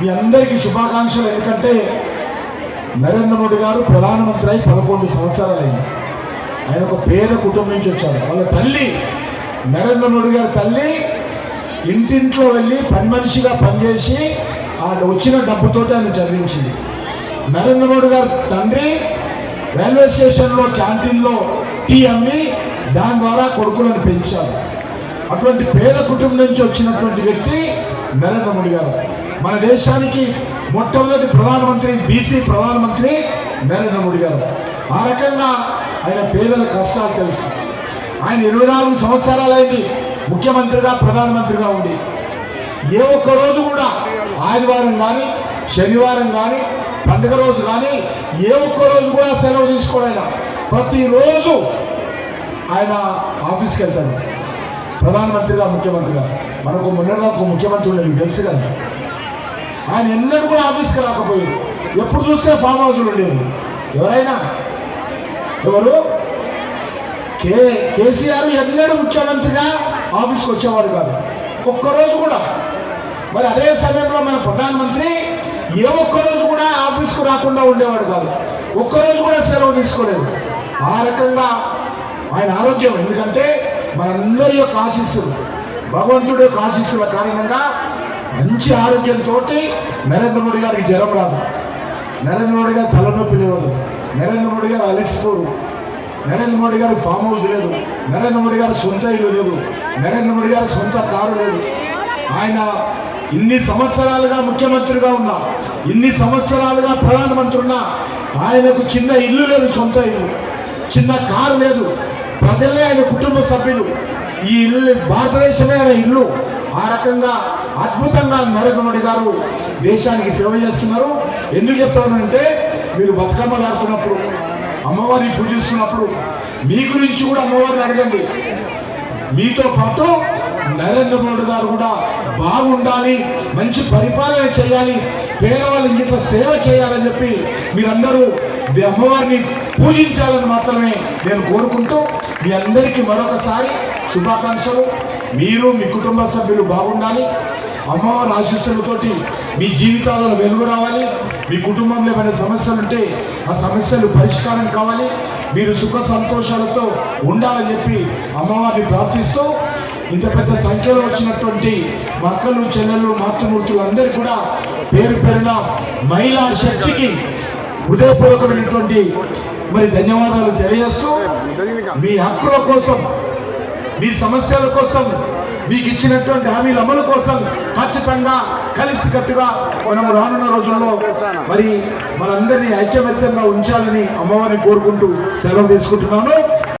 మీ అందరికీ శుభాకాంక్షలు. ఎందుకంటే నరేంద్ర మోడీ గారు ప్రధానమంత్రి అయి పదకొండు సంవత్సరాలైంది ఆయన ఒక పేద కుటుంబం నుంచి వచ్చాడు వాళ్ళ తల్లి నరేంద్ర మోడీ గారి తల్లి ఇంటింట్లో వెళ్ళి పని మనిషిగా పనిచేసి ఆ వచ్చిన డబ్బుతో ఆయన చదివించింది. నరేంద్ర మోడీ గారి తండ్రి రైల్వే స్టేషన్లో క్యాంటీన్లో టీ అమ్మి దాని ద్వారా కొడుకులను పెంచారు. అటువంటి పేద కుటుంబం నుంచి వచ్చినటువంటి వ్యక్తి నరేంద్ర మోడీ గారు. మన దేశానికి మొట్టమొదటి ప్రధానమంత్రి బీసీ ప్రధానమంత్రి నరేంద్ర మోడీ గారు. ఆ రకంగా ఆయన పేదల కష్టాలు తెలుసు. ఆయన ఇరవై నాలుగు సంవత్సరాలైంది ముఖ్యమంత్రిగా ప్రధానమంత్రిగా ఉండి. ఏ ఒక్క రోజు కూడా ఆదివారం కానీ శనివారం కానీ పండుగ రోజు కానీ ఏ ఒక్క రోజు కూడా సెలవు తీసుకోడైనా ప్రతిరోజు ఆయన ఆఫీస్కి వెళ్తాడు. ప్రధానమంత్రిగా ముఖ్యమంత్రిగా. మనకు మొన్న ఒక ముఖ్యమంత్రి ఉండేది తెలుసు కదా. ఆయన ఎన్నడూ కూడా ఆఫీస్కి రాకపోయారు. ఎప్పుడు చూస్తే ఫామ్ హౌస్లు ఉండేది. ఎవరైనా? ఎవరు? కే కేసీఆర్ ఎన్నడూ ముఖ్యమంత్రిగా ఆఫీస్కి వచ్చేవాడు కాదు. ఒక్కరోజు కూడా. మరి అదే సమయంలో మన ప్రధానమంత్రి ఏ ఒక్కరోజు కూడా ఆఫీస్కు రాకుండా ఉండేవాడు కాదు. ఒక్కరోజు కూడా సెలవు తీసుకోలేదు. ఆ రకంగా ఆయన ఆరోగ్యం. ఎందుకంటే మనందరి యొక్క ఆశీస్సులు భగవంతుడు యొక్క ఆశీస్సుల కారణంగా మంచి ఆరోగ్యంతో నరేంద్ర మోడీ గారికి జ్వరం రాదు. నరేంద్ర మోడీ గారు తలనొప్పి లేదు. నరేంద్ర మోడీ గారు అలసిపోరు నరేంద్ర మోడీ గారు ఫామ్ హౌస్ లేదు. నరేంద్ర మోడీ గారు సొంత ఇల్లు లేదు. నరేంద్ర మోడీ గారు సొంత కారు లేదు. ఆయన ఇన్ని సంవత్సరాలుగా ముఖ్యమంత్రిగా ఉన్నా ఇన్ని సంవత్సరాలుగా ప్రధానమంత్రి ఉన్నా ఆయనకు చిన్న ఇల్లు లేదు సొంత ఇల్లు. చిన్న కారు లేదు. ప్రజలే ఆయన కుటుంబ సభ్యులు. ఈ ఇల్లు భారతదేశమే ఇల్లు. ఆ రకంగా అద్భుతంగా నరేంద్ర మోడీ గారు దేశానికి సేవ చేస్తున్నారు. ఎందుకు చెప్తానంటే మీరు బతుకమ్మలు ఆడుతున్నప్పుడు అమ్మవారిని పూజిస్తున్నప్పుడు మీ గురించి కూడా అమ్మవారిని అడగండి. మీతో పాటు నరేంద్ర మోడీ గారు కూడా బాగుండాలి మంచి పరిపాలన చేయాలి పేదవాళ్ళకి ఇంత సేవ చేయాలని చెప్పి మీరందరూ మీ అమ్మవారిని పూజించాలని మాత్రమే నేను కోరుకుంటూ మీ అందరికీ మరొకసారి శుభాకాంక్షలు. మీరు మీ కుటుంబ సభ్యులు బాగుండాలి. అమ్మవారి ఆశీస్సులతోటి మీ జీవితాలలో వెలుగు రావాలి. మీ కుటుంబంలో ఏమైనా సమస్యలు ఉంటే ఆ సమస్యలు పరిష్కారం కావాలి. మీరు సుఖ సంతోషాలతో ఉండాలని చెప్పి అమ్మవారిని ప్రార్థిస్తూ ఇంత పెద్ద సంఖ్యలో వచ్చినటువంటి మక్కలు చెల్లెలు మాతృమూర్తులు అందరూ కూడా పేరు పేరున మహిళా శక్తికి హృదయపూర్వకమైనటువంటి మరి ధన్యవాదాలు తెలియజేస్తూ మీ హక్కుల కోసం మీ సమస్యల కోసం మీకు ఇచ్చినటువంటి హామీల అమలు కోసం ఖచ్చితంగా కలిసికట్టుగా మనం రానున్న రోజుల్లో మరి మనందరినీ ఐక్యమత్యంగా ఉంచాలని అమ్మవారిని కోరుకుంటూ సెలవు తీసుకుంటున్నాను.